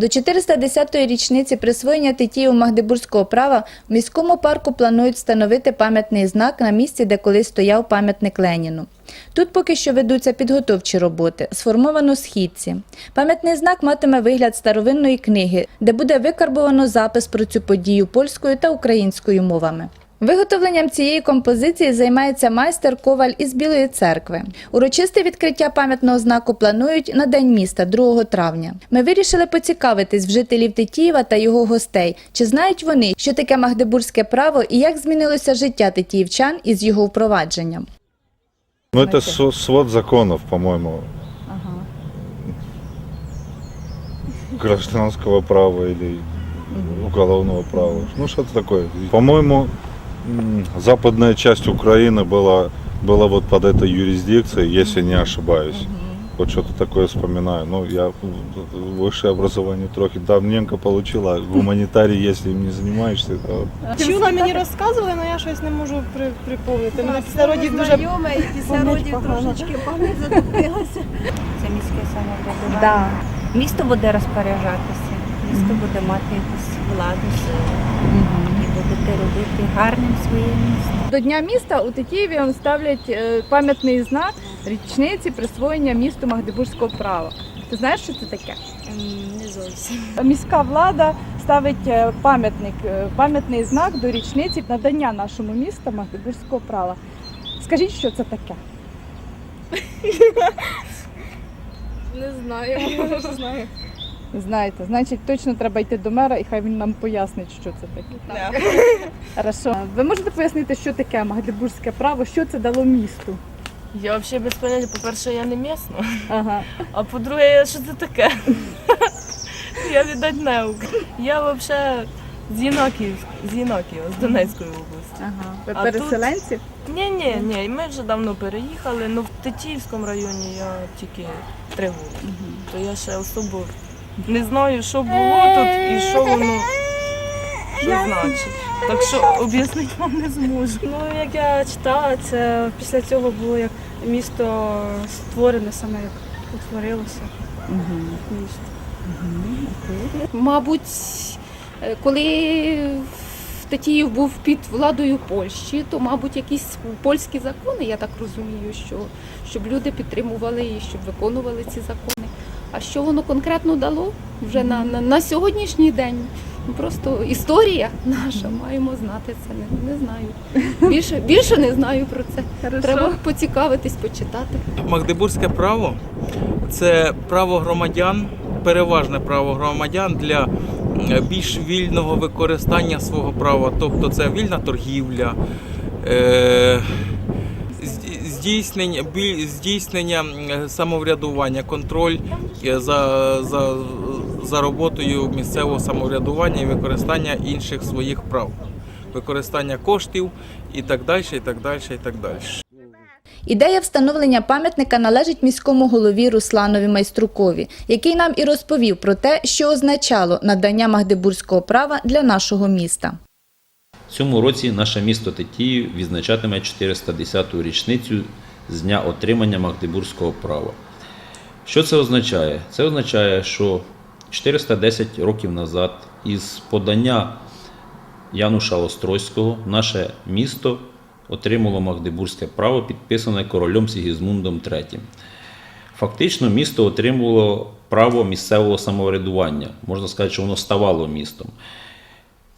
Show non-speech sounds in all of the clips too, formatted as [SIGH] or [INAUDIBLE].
До 410-ї річниці присвоєння Тетіїв Магдебурзького права в міському парку планують встановити пам'ятний знак на місці, де колись стояв пам'ятник Леніну. Тут поки що ведуться підготовчі роботи, сформовано східці. Пам'ятний знак матиме вигляд старовинної книги, де буде викарбовано запис про цю подію польською та українською мовами. Виготовленням цієї композиції займається майстер Коваль із Білої церкви. Урочисте відкриття пам'ятного знаку планують на День міста 2 травня. Ми вирішили поцікавитись в жителів Тетіїва та його гостей, чи знають вони, що таке магдебурзьке право і як змінилося життя тетіївчан із його впровадженням. Ну, со- свод законов, по-моему, гражданского права или уголовного права. Ну, что-то такое. По-моему, м, западная часть Украины была, была вот под этой юрисдикцией, если не ошибаюсь. Вот что-то такое вспоминаю. Ну, я в- высшее образование трохи давненько получила. Гуманитарий, если им не занимаешься, то Чула, мені розказували, але я щось не можу при, припомнити. Мене після родів дуже знайоме, і після пам'ять родів погана. трошечки пам'ять затопилася. Це міське самоврядування. Місто буде розпоряджатися, місто буде мати якусь владу і будете робити гарним своє місто. До Дня міста у Тетіїві ставлять е, пам'ятний знак річниці присвоєння місту Магдебурзького права. Ти знаєш, що це таке? Не зовсім. Міська влада ставить е, пам'ятник, е, пам'ятний знак до річниці надання нашому місту Магдебурзького права. Скажіть, що це таке? не знаю. [LAUGHS] Не знаю. Знаєте, значить, точно треба йти до мера і хай він нам пояснить, що це таке. [LAUGHS] Хорошо. Ви можете пояснити, що таке Магдебурзьке право, що це дало місту? Я взагалі без поняття, по-перше, я не місна, Ага. а по-друге, що це таке? [LAUGHS] Я віддать наук. Я взагалі з Єнаків, з Єнаківа, з Донецької області. Ага. Ви А переселенці? Ні, ні, ні, ми вже давно переїхали, але в Тетіївському районі я тільки три роки. То я ще особо не знаю, що було тут і що воно що значить. Так що об'яснити вам не зможу. Ну, як я читала, це після цього було як місто створене саме як утворилося. Місто. Мабуть, е, коли Тетіїв був під владою Польщі, то, мабуть, якісь польські закони, я так розумію, що щоб люди підтримували і щоб виконували ці закони. А що воно конкретно дало вже на, на, на сьогоднішній день? Ну, Просто історія наша, маємо знати це. Не, не знаю. Більше, більше не знаю про це. Треба поцікавитись, почитати. Магдебурзьке право це право громадян, переважне право громадян для більш вільного використання свого права. Тобто це вільна торгівля, е, здійснення, здійснення самоврядування, контроль е, за, за, за роботою місцевого самоврядування і використання інших своїх прав, використання коштів і так далі, і так далі, і так далі. Ідея встановлення пам'ятника належить міському голові Русланові Майструкові, який нам і розповів про те, що означало надання магдебурзького права для нашого міста. Цьому році наше місто Тетіїв відзначатиме 410-ту річницю з дня отримання Магдебурзького права. Що це означає? Це означає, що 410 років назад із подання Януша Острозького наше місто отримало Магдебурзьке право, підписане королем Сігізмундом III. Фактично, місто отримувало право місцевого самоврядування. Можна сказати, що воно ставало містом.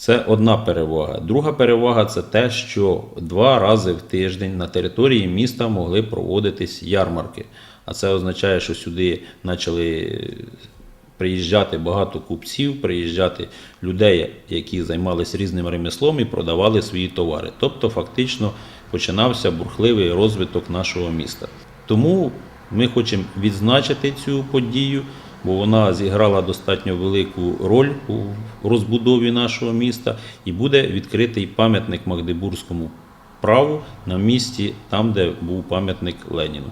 Це одна перевага. Друга перевага це те, що два рази в тиждень на території міста могли проводитись ярмарки. А це означає, що сюди почали приїжджати багато купців, приїжджати людей, які займалися різним ремеслом і продавали свої товари. Тобто, фактично починався бурхливий розвиток нашого міста. Тому ми хочемо відзначити цю подію, бо вона зіграла достатньо велику роль у розбудові нашого міста і буде відкритий пам'ятник Магдебурзькому праву на місці, там, де був пам'ятник Леніну.